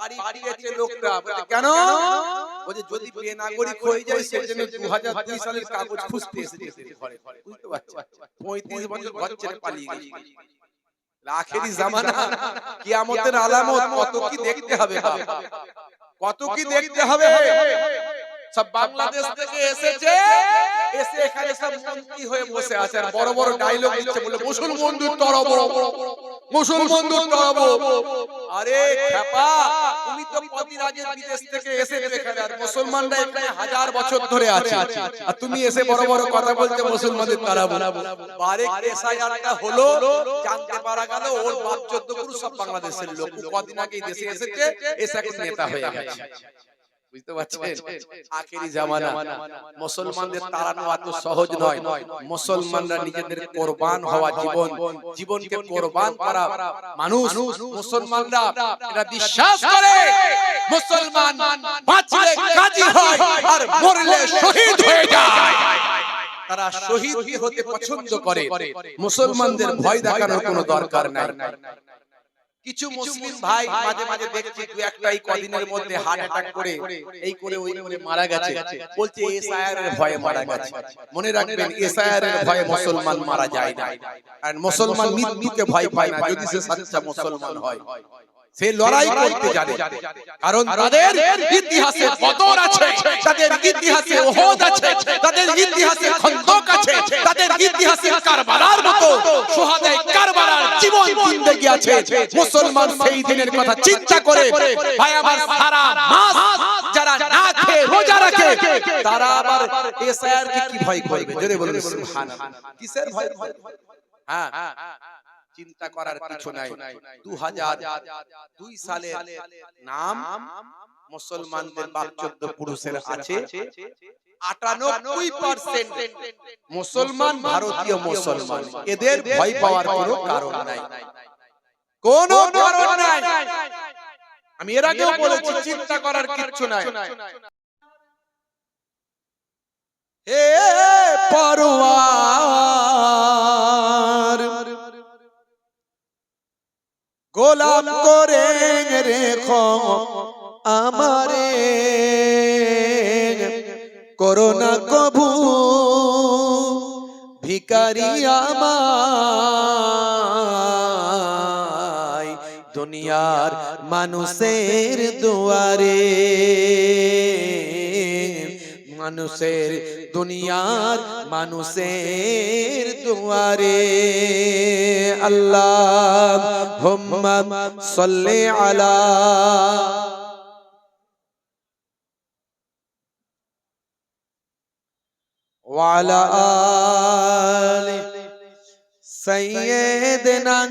বাড়ি ফিরেছে লোকটা বলে, কেন? বলছে যদি বেনাগরিক হয়ে যায় সেই জন্য দু হাজার দুই সালের কাগজ খুঁজতে এসেছে ঘরে। বুঝতে পারছ পঁয়ত্রিশ বছর ঘর ছেড়ে পালিয়ে গেছে। আখেরি জামানা। কিয়ামতের আলামত কত কি দেখতে হবে। কত কি দেখতে হবে। সব বাংলাদেশ থেকে এসেছে। এসে এখানে সব মন্ত্রী হয়ে বসে আছে। আর বড় বড় ডায়লগ দিচ্ছে বলে মুসলমানদের তরব। মুসলমানদের তরব। আরে খেপা তুমি তো কদিন আগে বিদেশ থেকে এসে এখানে আর মুসলমানরা এখানে হাজার বছর ধরে আছে। আর তুমি এসে বড় বড় কথা বলতে মুসলমানদের তারাবো বারে এসআইআরটা হলো জানতে পারা গেল ওর বাপ চোদ্দ পুরুষ সব বাংলাদেশের লোক কদিন আগে দেশে এসেছে এসে এখন নেতা হয়ে গেছে। বুঝতে পারছেন? আখেরি জামানা। মুসলমানদের তাড়ানো এত সহজ নয়। মুসলমানরা নিজেদের কোরবান হওয়া জীবন। জীবনকে কোরবান করা মানুষ। মুসলমানরা এটা বিশ্বাস করে। মুসলমান বাঁচলে কাজী হয় আর মরলে শহীদ হয়ে যায়। তারা শহীদ হতে পছন্দ করে। মুসলমানদের ভয় দেখানোর কোনো দরকার নাই। কিছু মুসলিম ভাই মাঝে মাঝে দেখছি দু একটাই কদিনের মধ্যে হার্ট অ্যাটাক করে এই করে ওই করে মারা গেছে। বলছে এসআইআর এর ভয়ে মারা গেছে। মনে রাখবেন এসআইআর এর ভয়ে মুসলমান মারা যায় না। আর মুসলমান মৃত্যুকে ভয় পায় না যদি সে সাচ্চা মুসলমান হয়। সে লড়াই করতে জানে। কারণ তাদের ইতিহাসে বদর আছে তাদের ইতিহাসে ওহদ আছে তাদের ইতিহাসে খন্দক আছে তাদের ইতিহাসে কারবালার মতো সুহাদায়ে কারবালার জীবন জিন্দেগি আছে। মুসলমান সেই দিনের কথা চিন্তা করে ভাই আমার সারা মাস যারা না খেয়ে রোজা রাখে তারা আবার এসআইআর কে কি ভয় করবে? জোরে বলুন সুবহানাল্লাহ। কিসের ভয়? হ্যাঁ। চিন্তা করার কিছু নাই। দু হাজার দুই সালের নাম মুসলমানদের বাপ চোদ্দ পুরুষের আছে। আটানব্বই পার্সেন্ট মুসলমান ভারতীয় মুসলমান। এদের ভয় পাওয়ার কোনো কারণ নাই। কোনো কারণ নাই। আমি এর আগেও বলেছি চিন্তা করার কিচ্ছু নাই। হে পরওয়ার গোলাম করে রেখো আমারে। করোনা কভু ভিকারি আমায় দুনিয়ার মানুষের দুয়ারে। মানুষের দুনিয়ার মানুষের দুয়ারে আল্লাহ হুম্মা সাল্লি আলা وعلى آل سيدنا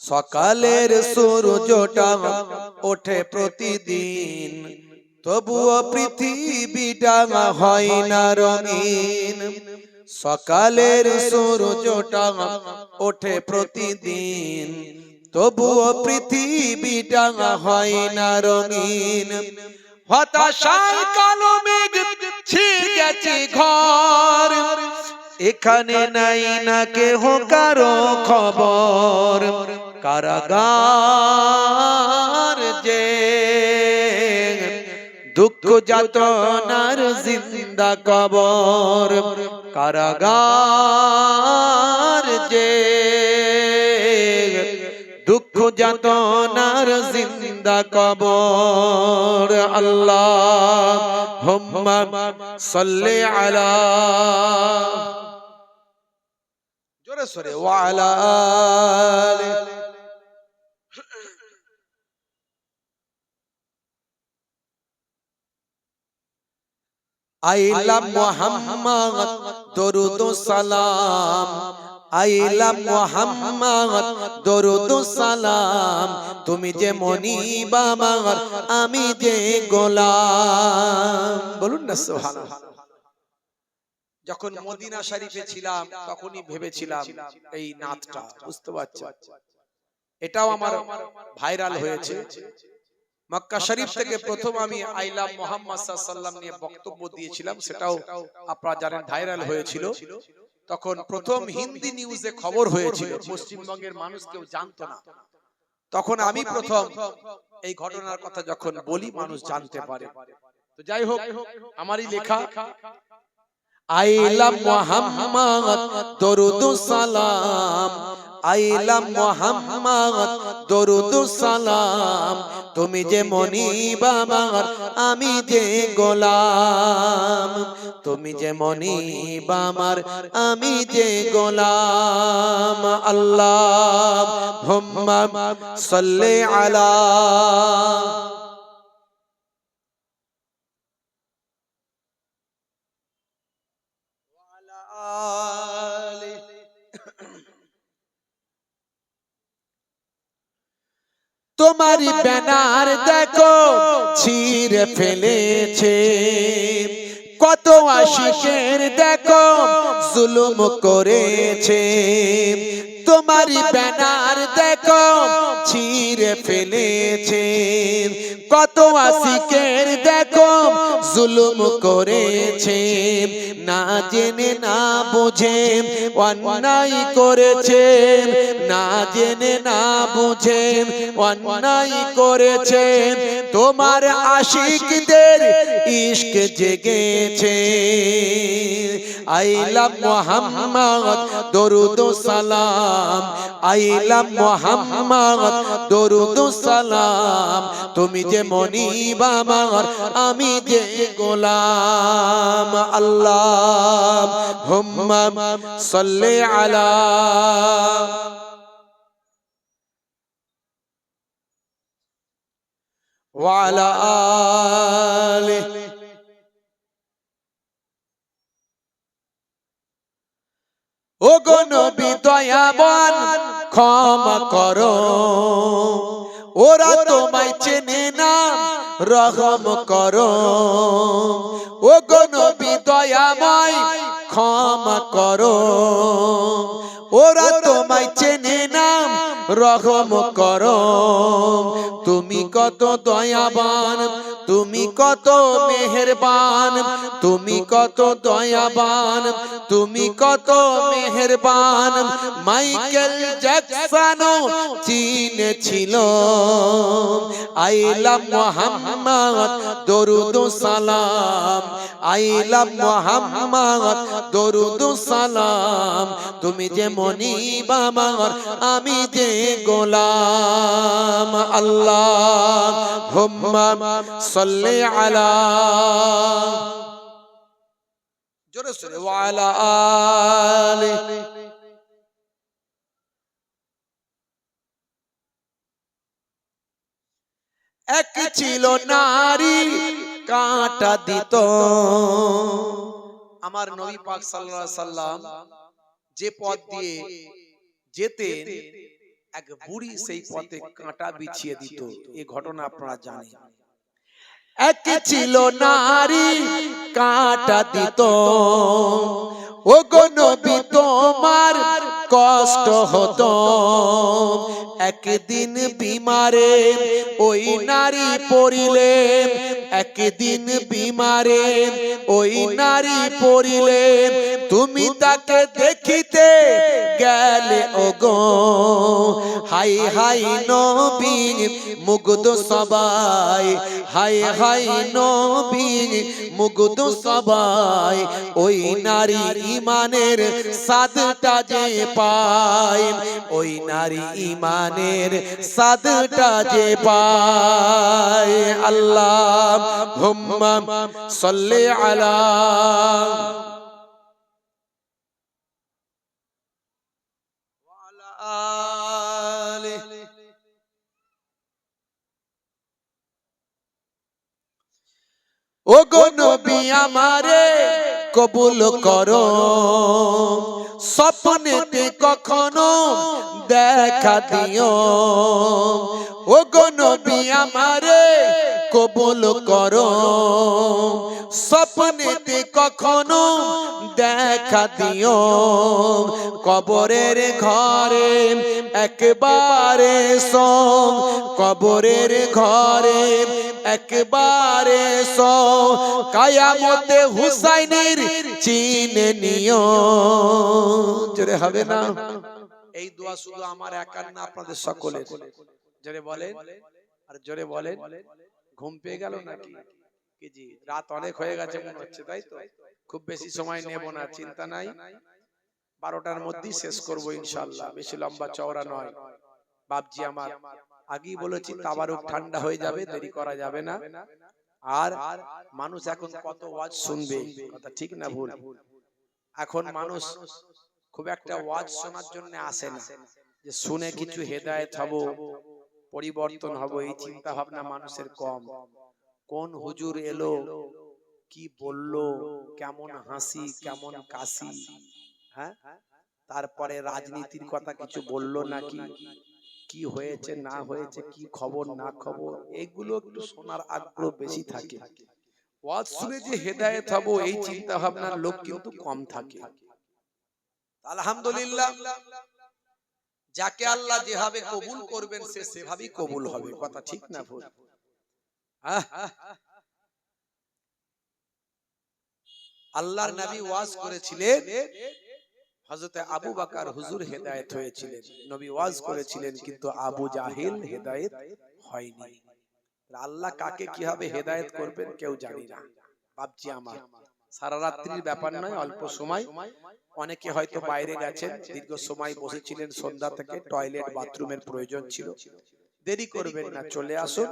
সকালের সূর্যটা ওঠে প্রতিদিন। তবুও পৃথিবীটা হয় না রঙিন। সকালের সূর্যটা ওঠে প্রতিদিন। তবুও পৃথিবীটা হয় না রঙিন। হতাশার কালো মেঘ ছিড় গেছে ঘর। এখানে নাই না কেহ কারও খবর। কারাগার যে দুঃখ যাতনার জিন্দা কবর, কারাগার যে দুঃখ যাতনার জিন্দা কবর। আল্লাহ হুম্মা সাল্লি আলা জোরে সরে ওয়ালা আলি আইলা মুহাম্মদ দরুদ সালাম। আইলা মুহাম্মদ দরুদ সালাম। তুমি যে মনিব আমার আমি যে গোলাম। বলুন না সুবহানাল্লাহ। যখন মদিনা শরীফে ছিলাম তখনই ভেবেছিলাম এই নাতটা বুঝতে পারছ এটাও আমার ভাইরাল হয়েছে। মক্কা শরীফ থেকে প্রথম আমি আইলাম মোহাম্মদ সাল্লাম নিয়ে বক্তব্য দিয়েছিলাম সেটাও আপনারা জানেন ভাইরাল হয়েছিল। তখন প্রথম হিন্দি নিউজে খবর হয়েছিল। পশ্চিমবঙ্গের মানুষ কেউ জানতো না। তখন আমি প্রথম এই ঘটনার কথা যখন বলি মানুষ জানতে পারে। তো যাই হোক আমারই লেখা আইলাম মোহাম্মদ দরুদ সালাম। আইলাম মোহাম্মদ দরুদ সালাম। তুমি যে মনি বাবা আমি যে গোলাম। তুমি যে মনি বামার আমি যে গোলাম। আল্লাহ হুম্মা সাল্লি আলা তোমারই ব্যানার দেখো ছিঁড়ে ফেলেছে। কত আশিকের দেখো জুলুম করেছে। তোমার ব্যানার দেখো ছিঁড়ে ফেলেছে কত আশিকের দেখো, জুলুম করেছে না জেনে, না বুঝে অন্যায় করেছে না জেনে, না বুঝে অন্যায় করেছে তোমার আশিকদের ইশক জেগেছে আইলাম মোহাম্মদ, দরুদ সালাম। আইলাম মোহাম্মদ দরুদ সালাম তুমি যে মনিব আমার আমি যে গোলাম আল্লাহ হুম্মা সাল্লি আলা وعلى آله ও গো নবী দয়াবান ক্ষমা করো। ওরা তোমায় চেনে না, রহম করো। ও গো নবী দয়াময়, ক্ষমা করো। ওরা তোমায় চেনে না রহম কর তুমি কত দয়াবান, তুমি কত মেহেরবান, তুমি কত দয়াবান, তুমি কত মেহেরবান। মাইকেল জ্যাকসনও চিনেছিল আইলাম মোহাম্মদ, দরুদ সালাম। আইলাম মোহাম্মদ, দরুদ সালাম। তুমি যে মনিব আমার আমি যে গোলাম। আল্লাহ হুম্মা সাল্লি আলা জোরে, সোরে, ওয়ালা আলি এক ছিল নারী, কাঁটা দিত। আমার নবী পাক সাল্লাল্লাহু আলাইহি সাল্লাম যে পথ দিয়ে যেতে এক বুড়ি সেই পথে কাঁটা বিছিয়ে দিত। এই ঘটনা আপনারা জানেন। এক ছিল নারী, কাঁটা দিত। ও গো নবী, তোমার কষ্ট হতো। একদিন বিমারে ওই নারী পড়িলে একদিন বিমারে ওই নারী পড়িলে তুমি তাকে দেখিতে গেলে, ওগো, হাই হাই নবী মুগ্ধ সবাই, হাই হাই নবী মুগ্ধ সবাই, ওই নারী ইমানের সাদটা যে পায়, ওই নারী ইমানের সাদটা যে পায়, আল্লাহ হুম্মা সাল্লি আলা ও গো নবী আমারে কবুল করো। স্বপ্নেতে কখনো দেখা দিও। ও গো নবী আমারে কবুল করো। স্বপ্নেতে কখনো দেখা দিও। কবরের ঘরে একবারে সো কবরের ঘরে একবারে সো কায়ামতে হুসাইনের চিনে নিও। জোরে হবে না? এই দোয়া শুধু আমার একার না, আপনাদের সকলের। জোরে বলেন। আর জোরে বলেন। ঘুম পেয়ে গেল নাকি? জি রাত অনেক হয়ে গেছে মনে হচ্ছে তাই তো? খুব বেশি সময় নেব না চিন্তা নাই। বারোটার মধ্যেই শেষ করব ইনশাল্লাহ বেশি লম্বা চওড়া নয়। বাপজি আমার আগেই বলেছি তাবারুক ঠান্ডা হয়ে যাবে দেরি করা যাবে না। আর মানুষ এখন কত ওয়াজ শুনবে? কথা ঠিক না ভুল। এখন মানুষ খুব একটা ওয়াজ শোনার জন্য আসে না। যে শুনে কিছু হেদায়েত হব। পরিবর্তন হব এই চিন্তা ভাবনা মানুষের কম। কোন হুজুর এলো কি বলল কেমন হাসি কেমন কাশি। হ্যাঁ? তারপরে রাজনীতির কথা কিছু বলল নাকি? কি হয়েছে না হয়েছে কি খবর না খবর এগুলো একটু শোনার আগ্রহ বেশি থাকে। ওয়াজ শুনে যে হেদায়েত হব এই চিন্তা ভাবনার লোক কিন্তু কম থাকে। আলহামদুলিল্লাহ। যাকে আল্লাহ যেভাবে কবুল করবেন সে সেভাবেই কবুল হবে। কথা ঠিক না ভুল? আল্লাহর নবী ওয়াজ করেছিলেন। হযরতে আবু বকর হুজুর হেদায়েত হয়েছিলেন। নবী ওয়াজ করেছিলেন কিন্তু আবু জাহিল হেদায়েত হয়নি। আল্লাহ কাকে কীভাবে হেদায়েত করবেন কেউ জানি না। বাপজি আমার। সারা রাত্রির ব্যাপার নয় অল্প সময়। অনেকে হয়তো বাইরে গেছেন দীর্ঘ সময় বসেছিলেন সন্ধ্যা থেকে টয়লেট বাথরুমের প্রয়োজন ছিল। দেরি করবেন না চলে আসুন।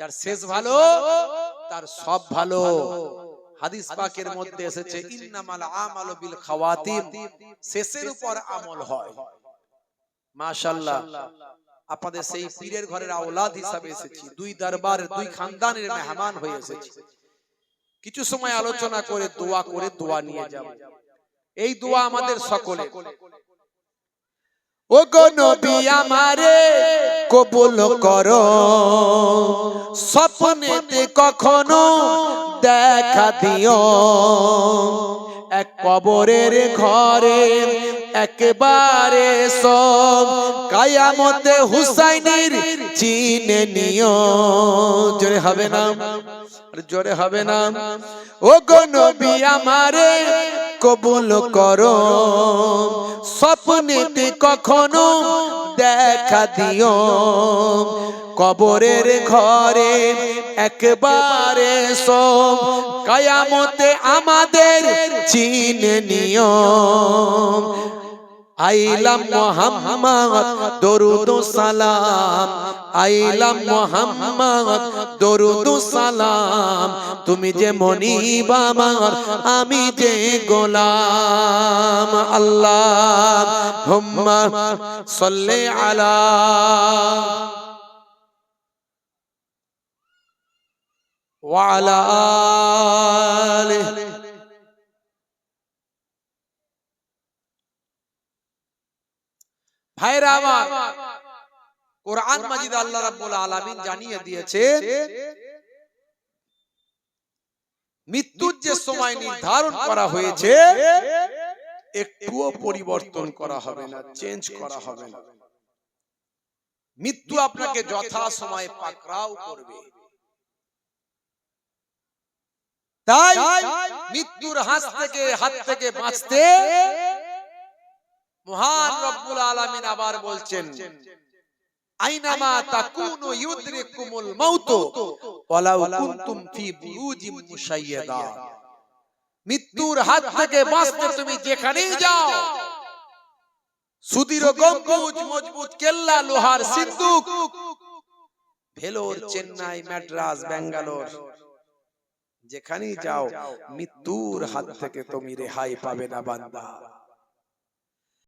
যার শেষ ভালো তার সব ভালো। হাদিস পাকের মধ্যে এসেছে ইন্নামাল আমালু বিল খাওয়াতিম। শেষের উপর আমল হয়। মাশাআল্লাহ। আপনাদের সেই পীরের ঘরের আওলাদ হিসাবে এসেছি। দুই দরবার দুই খানদানের মেহমান হয়ে এসেছি। কিছু সময় আলোচনা করে দোয়া করে দোয়া নিয়ে যাব। এই দোয়া আমাদের সকলে ও গো নবী আমারে কবুল করো। স্বপ্নেতে কখনো দেখা দিও। এক কবরের ঘরে একবারে সব কায়ামতে হুসাইনের চিনে নিও। জোরে হবে না। জোরে হবে না। ও গো নবী আমারে কবুল করো। স্বপ্নেতে কখনো দেখা দিও। কবরের ঘরে একবারে সব কায়ামতে আমাদের চিনে নিও। আইলাম মোহাম্মদ দরুদ সালাম। আইলাম মোহাম্মদ দরুদ সালাম। তুমি যে মনিব আমার আমি যে গোলাম। আল্লাহ হুম্মা সাল্লি আলা ওয়ালা আলিহি ভাইরা আমার কোরআন মাজিদ আল্লাহ রাব্বুল আলামিন জানিয়ে দিয়েছে মৃত্যুর যে সময় নির্ধারণ করা হয়েছে একটুও পরিবর্তন করা হবে না চেঞ্জ করা হবে না। মৃত্যু আপনাকে যথা সময়ে পাকড়াও করবে। তাই মৃত্যুর হাত থেকে হাত থেকে বাঁচতে মহান রব্বুল আলামিন আবার বলছেন আইনামা তাকুনু ইউদরিকুমুল মাউত ওয়ালাউ কুনতুম ফি বুরুজিম মুশাইয়াদা। মৃত্যুর হাত থেকে বাঁচতে তুমি যেখানেই যাও। সুদীর গম্বুজ মজবুত কেল্লা লোহার সিন্দুক ভেলোর চেন্নাই ম্যাড্রাস ব্যাঙ্গালোর। যেখানেই যাও মৃত্যুর হাত থেকে তুমি রেহাই পাবে না বান্দা।